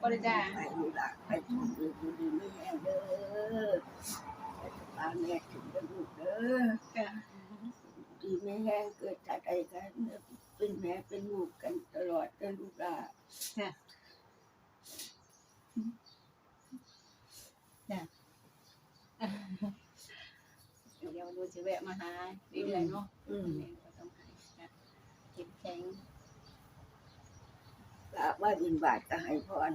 บ่ได้จ้าไปดูละไปดูดูดูดีไม่แห้งเด้อไปตาแม่ถึงจะลูกเด้อค่ะดีไม่แห้งเกิดจากใดกันเป็นแม่เป็นลูกกันตลอดเด้อลูกหลานค่ะจ้ะเดี๋ยวดูสิแวะมาหาเรื่อยเนาะอืมก็ต้องให้จ้ะเก็บแข็ง ราบว่าบินบาทก็ให้พร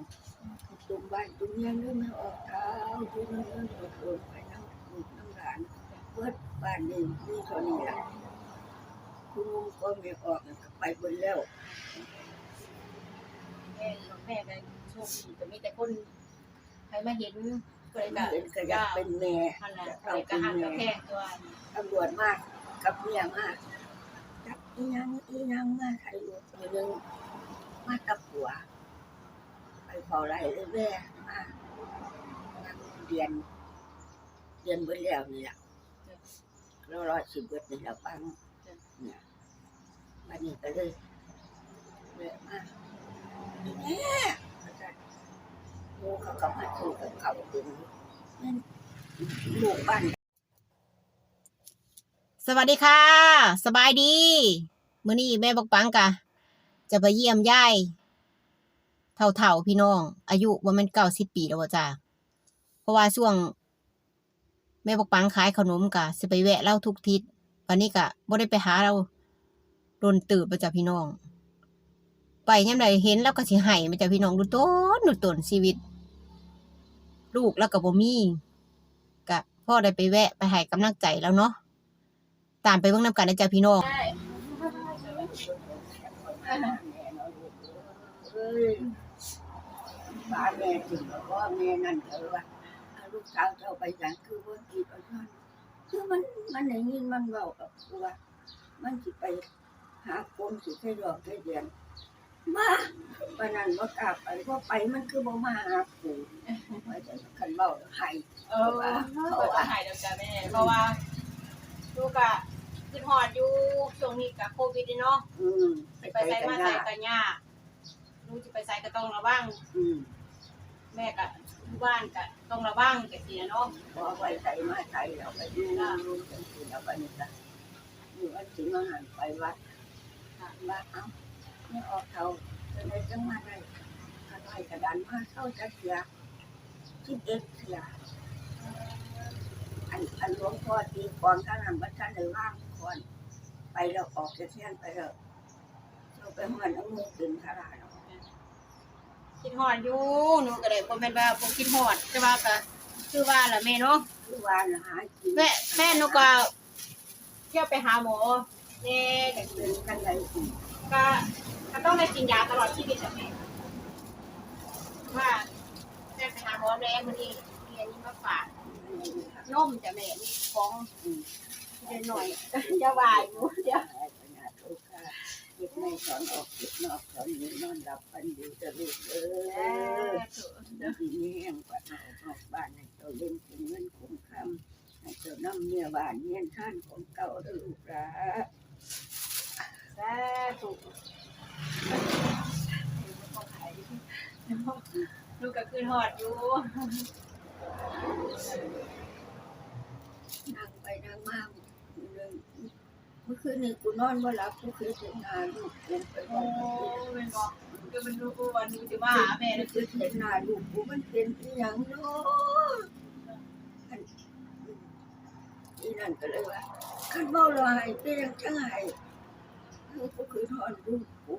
ตุ่มบ้านตุ่มเมียงด้วยไม่ออกเท้าทุกเรื่องโดดโดดไปน้ำลูกน้ำหลานเปิดบ้านนี่นี่เท่านี้ละคุณลุงก็ไม่ออกก็ไปบนแล้วแม่แม่ก็โชคดีก็มีแต่คนใครมาเห็นก็เลยมาก็เห็นก็อยากเป็นแม่นั่นแหละอยากก็เอาเลยก็เป็นหักก็แม่แพงตัวตำรวจมากกับเมียมากจับอีนังอีนังมาถ่ายรูปมือนึง มาตับหัว ไปเผาไรเลยแม่มานั่งเรียนเรียนเบิดแล้วนี่แหละเรารอสิบเบิดนี่แหละปังเนี่ยวันนี้ก็เลยเลยมาแม่อาจารย์โอ้เขากับมาถือกับเขาถึงลูกบ้านสวัสดีค่ะ สบายดี มื้อนี้แม่บอกปังกะ จะไปเยี่ยมยายเท่าๆพี่น้อง อายุว่ามันเก้าสิบปีแล้วจ้าเพราะว่าช่วง แม่บกปังขายขนมกะสิไปแวะเล่าทุกทิศวันนี้กะบ่ได้ไปหาเราโดนตื่นไปจ้ะพี่น้อง ไปยามใดเห็นแล้วก็สิให้มาจ้ะพี่น้องดูต้นดูต้นชีวิต ลูกแล้วก็บ่มีกะพ่อได้ไปแวะไปให้กำลังใจแล้วเนาะตามไปเบิ่งนำกันนะจ๊ะพี่น้อง ป้าแม่ถึงแล้วก็แม่นั่นเออว่าลูกสาวเจ้าไปอย่งคือว่ากีดเอาท่านคือมันมันไหนยินมันเบากับกูว่ามันสิไปหาคนสิให้ดอกให้เดือนมาวันนั้นว่ากลับไปว่าไปมันคือบ่มาหากูว่าจะขันเบาให้เออเขาหายแล้วจ้ะแม่เพราะว่าลูกอะขึ้นหอดอยู่ ช่วงนี้กับโควิดนี่เนาะอืมสิไปใส่มาใส่กันยากลูกจะไปใส่ก็ต้องระวังอืมแม่กับที่บ้านก็ต้องระวังแกเสียเนาะพอไปใส่มาใส่เราไปดูลูกจังสิเราไปนี่จ้ะอยู่วันสิมาหันไปวัดค่ะว่าเอ้าไม่ออกเขาจะได้จังมาได้กระไรกระดานมาเข้าจะเสียสิบเอ็ดเสียอันอันหลวงพ่อตีก่อนท่านนั้นว่าท่านเลยว่างก่อน ไปแล้วออกจะเที่ยนไปแล้วเราไปเหมือนเอามือตึงขนาดเนาะคิดหอดอยู่หนูก็เลยบ่แม่นว่าบ่คิดหอดแต่ว่าก็คือว่าล่ะแม่เนาะคือว่าน่ะหากินแม่แม่หนูก็เที่ยวไปหาหมอแน่ก็เป็นกันไรอีกก็ก็ต้องได้กินยาตลอดชีวิตอะแม่ว่าแม่ไปหาหมอแรงมื้อนี้เรียนนี้มาฝากนมจ้ะแม่มีของอืม เดี๋ยวหน่อยอย่าวาอยู่เดี๋ยวได้ปัญาทุกข์ค่ะเก็บในสอนออกเก็บนอกสอนนี้นอนหลับปันดีจะลูกเออทีนี้แห่งกว่าเอาออกบ้านให้เจ้าเล่นคงเงินคงคำให้เจ้าน้ำเมียบ้านเมียนท่านของเก่าด้อลูกหลานสาธุลูกก็คืนหอดอยู่นั่งไปนั่งมา เมื่อคืนนี้กูนอนบ่หลับกูคยเห็นหน้าลูกกูไปโอ้วันเป็นบอกก็เป็นลูกวันนี้จะมาหาแม่ไม่เลยเคยเห็นหน้าลูกกูมันเป็นที่ยังเนาะอันอีนั่นก็เลยว่าขันเบาลอยเป็นยังจังไงกูคือทอนลูกกู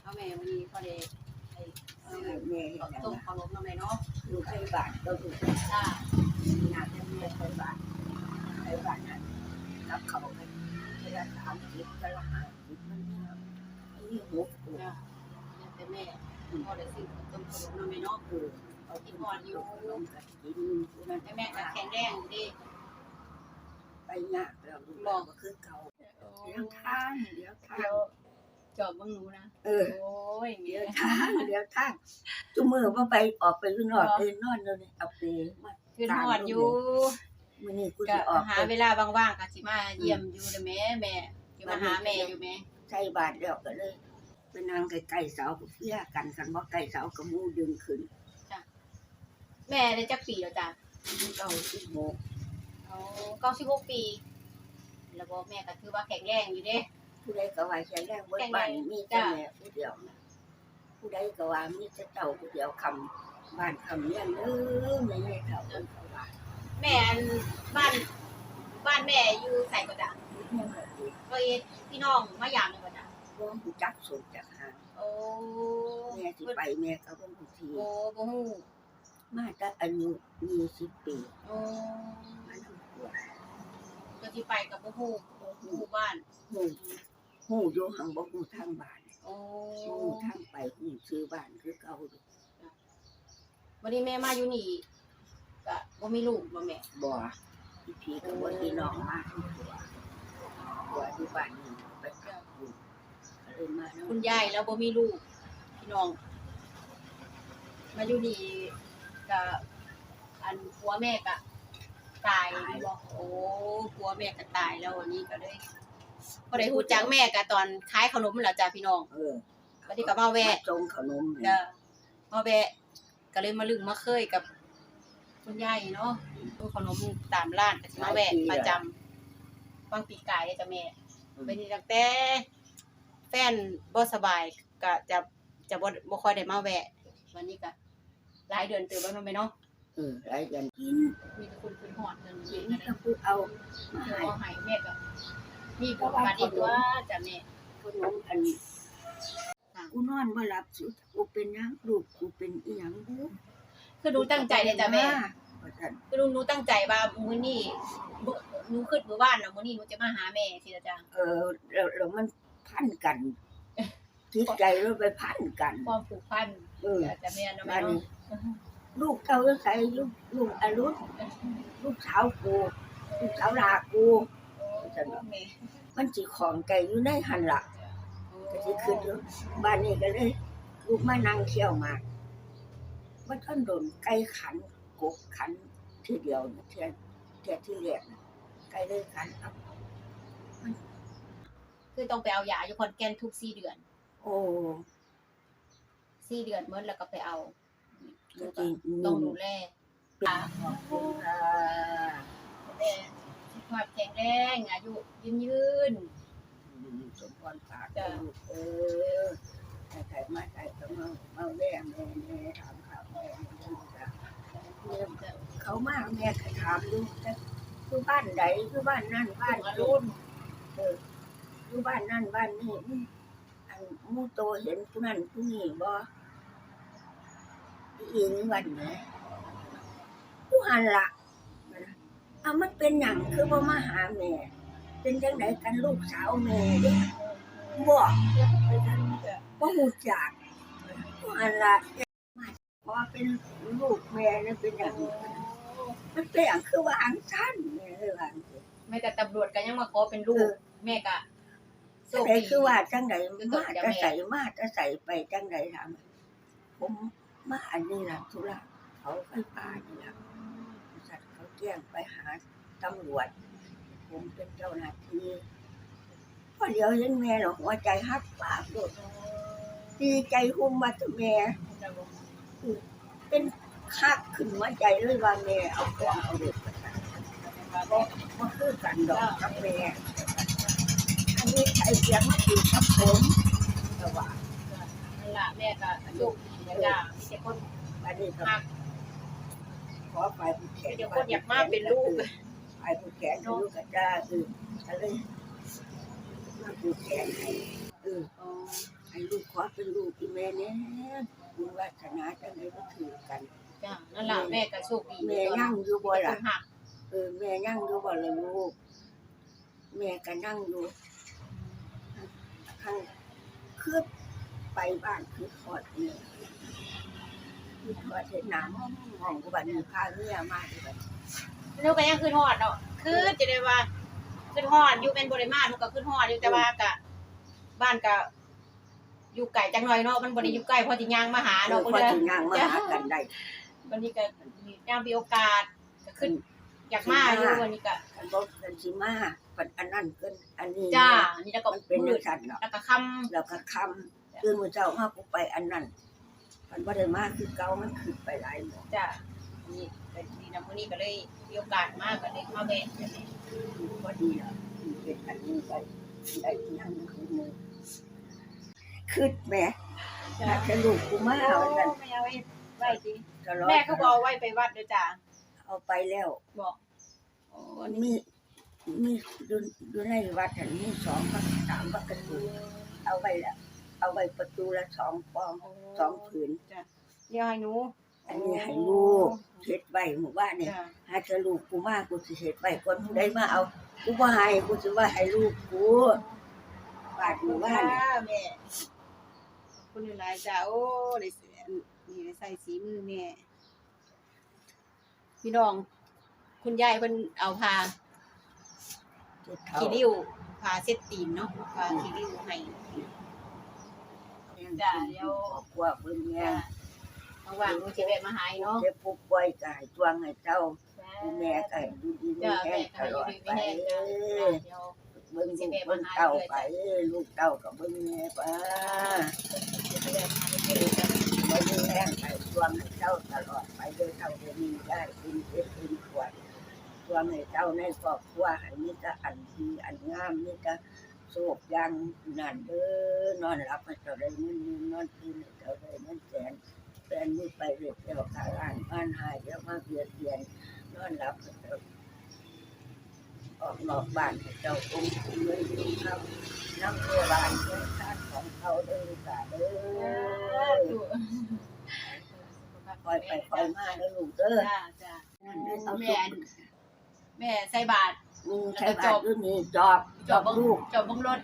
เอาแม่วันนี้พอดีเอาให้แม่เห็นต้นะมขนมมาแม่เนาะลูกให้บาทก็ลูกจ้าอยากจะมีไปบ้านไปบ้านนั้นรับเขาไป สามสิบก็ละห้าสิบมันเนี่ยอันนี้หกตัวจ้าแต่แม่พอได้ซื้อต้มขนมมาแม่เนาะคือเอาที่นอนอยู่ลงกับกินนั่นแต่แม่ก็แข็งแรงดีไปยากแล้วลูกบอกก็คือเก่าเลี้ยงทางเลี้ยงทางเดี๋ยวจอบบ้างหนูนะ เออ โอ้ยเลี้เมียยงทางเลี้ยงทางจุมือว่าไปออกไปข้างนอกเดินนอนเลยเอาไปมา ขึ้นหอดอยู่ มื่อนี้กูก็จะออกหาเวลาว่างๆก็สิมาเยี่ยมอยู่เด้อแม่แม่สิมาหาแม่อยู่แม่ใช้บาทแล้วก็เลยไปนั่งใกล้ๆเสาก็เพี้ยกันกันว่าใกล้เสาก็มูดึงขึ้นแม่ได้จักปีแล้วจ้ะเก้าสิบโมงอ๋อเก้าสิบหกปี แล้วก็แม่ก็ถือว่าแข็งแรงอยู่เด้ผู้ใดก็ว่าแข็งแรงเบิดแข็งแรงบ้านมีแต่จ้ะแม่ผู้เดียวนะผู้ใดก็ว่ามีแต่เจ้าผู้เดียวคำบ้านคำเลี้ยงเด้อไม่ใช่เท่าเพิ่นเขาว่า แม่อันบ้านบ้านแม่อยู่ใส่ก็จ้ะเลี้ยงแบบนี้ก็เอ็ดพี่น้องมาอย่างหนึงก็จ้ะบ่ฮู้จักสุดจักหางโอ้แม่สิไปแม่ก็บ่ฮู้ทีโอ้บ่ฮู้มาแต่อายุ20ปีโอ้มานำตัวก็สิไปกับบ่ฮู้บ่หฮู้มู่บ้านฮู้ฮู้อยู่หังบ่ฮู้ทางบ้านโอ้ฮู้ทางไปฮู้ชื่อบ้านคือเก่าอยู่วันนี้แม่มาอยู่นี่ ก็บ่มีลูกบ่แม่บ่พี่พี่ก็บ่พี่น้องมาทุกตัวตัวอยู่บ้านนี่ไปกับอยู่ก็เลยมานำคุณยายแล้วบ่มีลูกพี่น้อง มาอยู่นี่ก็อันผัวแม่ก็ตายบ่โอ้ผัวแม่ก็ตายแล้ววันนี้ก็เลยบ่ได้ฮู้จักแม่ก็ตอนขายขนมนั่นแหละจ้ะพี่น้องเออวันนี้ก็มาแวะจงขนมเด้อมาแวะก็เลยมาลึงมาเคยกับ คุณยายเนาะตู้ขนมตามร้านก็สิมาแวะประจำบางปีกายเนี่ยจ้ะแม่เป็นตั้งแต่แฟนบ่สบายก็จะจะบ่บ่ค่อยได้มาแวะ วันนี้ก็หลายเดือนเติบแล้วเนาะแม่เนาะเออไรกันกินมีแต่คนขึ้นฮอดเงินกิเงินนก็คือเอามาเดี๋ยวให้เอาให้แม่ก็มีบุญบาดอีกว่าจ้ะแม่ ขนมอันนี้กูนอนบ่หลับสุดกูเป็นหยังลูกกูเป็นอีหยังบู คือหนูตั้งใจเลยจ้ะแม่ว่าซั่นคือหนูหนูตั้งใจว่ามื้อนี้บ่หนูคิดมื้อวานน่ะมื้อนี้หนูจะมาหาแม่สิล่ะจ้ะเออแล้วแล้วมันพันกันจิตใจเราไปพันกันความผูกพันเออจ้ะแม่เนาะแม่บ้านนี้เนาะลูกเต้าใส่ลูกลูกอรุณลูกสาวกูลูกสาวลากูโอ้แม่มันสิของไก่อยู่ในหันละก็สิขึ้นอยู่บ้านนี้ก็เลยลูกมานั่งเที่ยวหมาก ว่าท่านโดนไก่ขันกบขันทีเดียวนะเทียเทียที่แรกนะไก่เลยขันเอาคือต้องไปเอายาอยู่ขอนแก่นทุก4เดือน โอ้สี่เดือนเมื่อแล้วก็ไปเอาก็จริงต้องดูแลขอบคุณค่ะแต่สุขภาพแข็งแรงอายุยืนยืนสมพรปากลูกเออใครมาใครก็มามาแม่แม่แม่ถา มข่าม่แม่ลูกอะเขามาแม่ก็ถามลูคือบ้านไหนคือบ้านนั่นบ้านนี้รุ่นเอออยู่บ้านนั่นบ้านนี้อันมูโตเห็นผู้นั้นผู้นี้บ่อีหญิงวันไหนผู้หันละเอะมันเป็นหยังคือบ่มาหาแม่เป็นจังไดกันลูกสาวแม่เด้บ่บ่ฮู้จักผู้หันละ พอเป็นลูกแม่นี่เป็นอย่างนี้มันเป็นอย่างคือว่าอังสั้นแม่เลยว่าจังซี่แม่แต่ตำรวจก็ยังมาขอเป็นลูกแม่ก็โชจังคไดดีคือว่าจังไดคือมาเกิดจากจะแม่ใส่มาจะใส่ไปจังไดถามผมมาอันนี้ล่ะธุระเขาไฟฟ้านี่ล่ะบริษัทเขาแจ้งไปหาตำรวจ ผมเป็นเจ้าหน้าที่พอเดี๋ยวเห็นแม่หรอกหัวใจฮักปากโดดดีใจหุ่มมาถึงแม่ เป็นคักขึ้นหัวใจเลยว่าแม่เอาของเอาเด็กมาก็มาคือกันดอกกับแม่อันนี้ไอเสียงมาคือกับผมแต่ว่านั่นละแม่ก็โชคดีนะจ้ะมีแต่คนอันนี้ก็หักขอไปผู้แขมีนแต่คนอยากมากเป็นลูกไปผู้แขนลูกกระจ้าคือก็เลยมาผู้แขนให้เออ ให้ลูกขอเป็นลูกที่แม่เนี่ยบุญวาสนาจังไดก็ถือกัน จ้ะนั่นล่ะแม่ก็โชคดีแม่นั่งอยู่บ่คล่ะนหักเออแม่นั่งอยู่บ่ล่ะลูก แม่ก็นั่งอยู่ข้างคือไปบ้านคือทอดเนี่ยคือทอดเห็นน้ำห้องห้องกูบัดนี้พาเรือมาที่บัดหนูก็ยังขึ้นฮอดเนาะคือจะได้ว่าขึ้นฮอดอยู่เป็นบริมาหนูก็ขึ้นฮอดอยู่แต่ว่าก็บ้านก็ อยู่ไกลจังหน่อยเนาะมันบ่ได้อยู่ใกล้พอสิย่างมาหาเออเนาะพเพิ่อนเด้อถึงงานมาหากันได้วันนี้ก็ย่างมีโอกาสก็ขึ้นอยากมาอยู่วันนี้ก็อันบอกกันสิมาปันอันนั้นเกินอันนี้จ้าอันนี้แล้วก็มันเป็นมืจัดงซั่นเนาะแล้วก็ค่ำแล้วก็คตื่นมื้อเช้ามากูไปอันนั้นมันบ่ได้มาคือเก่ามันขึ้นไปหลายหมอจ้ะนี่ก็ดีนะมื้อนี้ก็เลยมีโอกาสมากก็เลยมาแวะจ้ะแม่พอดีอะเป็นอันนี้ไปได้ยังคืนนึง คืดแม่ถ้าจะลูกกูมาเอาอันนั้นแม่เอาไว้ไว้ดิตลอดแม่ก็บ่เอาไว้ไปวัดเด้อจ้ะเอาไปแล้วบอกโอ้มันนี่มีมีดูดูในวัดอันนี้สองพักสามพักกระตูเอาไว้ละเอาไว้ประตูละสองปองสองผืนจ้ะเดี๋ยวให้หนูอันนี้ให้ลูกเฮ็ดไว้หมู่บ้านเนี่ยจ้ะหาจะลูกกูมากูสิเฮ็ดไว้คนผู้ใดมาเอากูบ่ให้กูสิว่าให้ลูกกูบาดหมู่บ้านเนี่ยแม่ขอบ คุณหลายๆจ้ะโอ้ได้เสียนี่ได้ใส่สีมือแม่พี่น้อง คุณยายเพิ่นเอาพาเจ็ดเท่าขี้ริ้วพาเซ็ตตีนเนาะพาขี้ริ้วให้จ้ะเดี๋ยวกว่าเบิ่งแง่จ้ะว่างๆหนูสิแวะมาหาอีกเนาะเจ็บปุ๊บป่วยก็ให้ตวงให้เจ้าแม่ก็ให้ดูดีมีจ้ะแห้แม่งก็ตให้ลออยู่ดดีไปไม่แห้งจ้ะเดี๋ยวเบิ่งลูกเบิ่งเต้าไปลูกเต้าก็เบิ่งแม่ไป สิไปแวะมาเรื่อยๆจ้ะ บ่มีแรงไปตวงให้เจ้าตลอดไปเด้อเจ้าจะมีได้กินเอ็ดกินขวดตวงให้เจ้าในครอบครัวให้มีแต่อันดีอันงามมีแต่โชคยังนั่นเด้อนอนหลับให้เจ้าได้เงินยืนนอนตื่นให้เจ้าได้เงินแสนแฟนมือไปเรียกเจ้าขาอ่านบ้านหายเดี๋ยวมาเบียดเบียนนอนหลับให้เจ้าออกนอกบ้านให้เจ้าองค์เงินยืนครับนั่งเรือบ้านเพื่อทานของเขาเด้อจ้าเด้อ คอยไปคอยมาเด้อลูกเด้อจ้าจ้านั่นเด้อเอาแม่สุกแม่ใส่บาตรมีใช้บาตรด้วยนี่จอบจอบลูกจอบเบิ่งรถ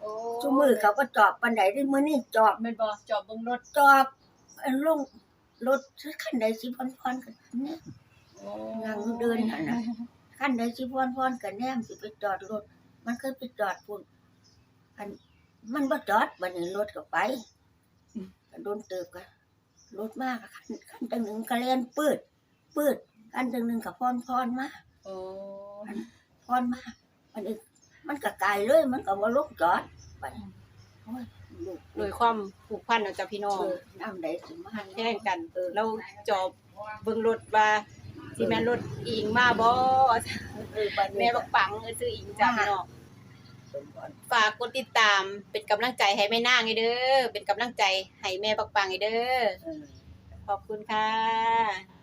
โอ้ชุมือเขาก็จอบปันไดได้มื้อนี้จอบแม่นบ่จอบเบิ่งรถจอบอันลงรถคันใดสิพรพรกันเนี่ยโอ้นั่งเดินหั่นน่ะคันใดสิพรพรกันแนมสิไปจอดรถ มันเคยไปจอดพุ่นอันมันบ่จอดบัดนี้รถก็ไปก็โดนเติบกัน รถมากคันคันจังหนึงก็แล่นปืดปืดคันจังหนึงก็พรพรมาโอ้พรมามันอีกมันก็ไกลเลยมันก็บ่ลงจอดไปโอ้ยลูกโดยความผูกพันเนาะจ้ะพี่น้องเออน้ำใดสิมาแย่งกันเราจอบเบิ่งรถว่าสิแม่นรถอิงมาบ่เออบัดแม่นี้บักปังเออซื้ออิงจ้ะพี่น้องสมบัติ ฝากกดติดตามเป็นกำลังใจให้แม่นางให้เด้อเป็นกำลังใจให้แม่บักปังให้เด้อเออขอบคุณค่ะ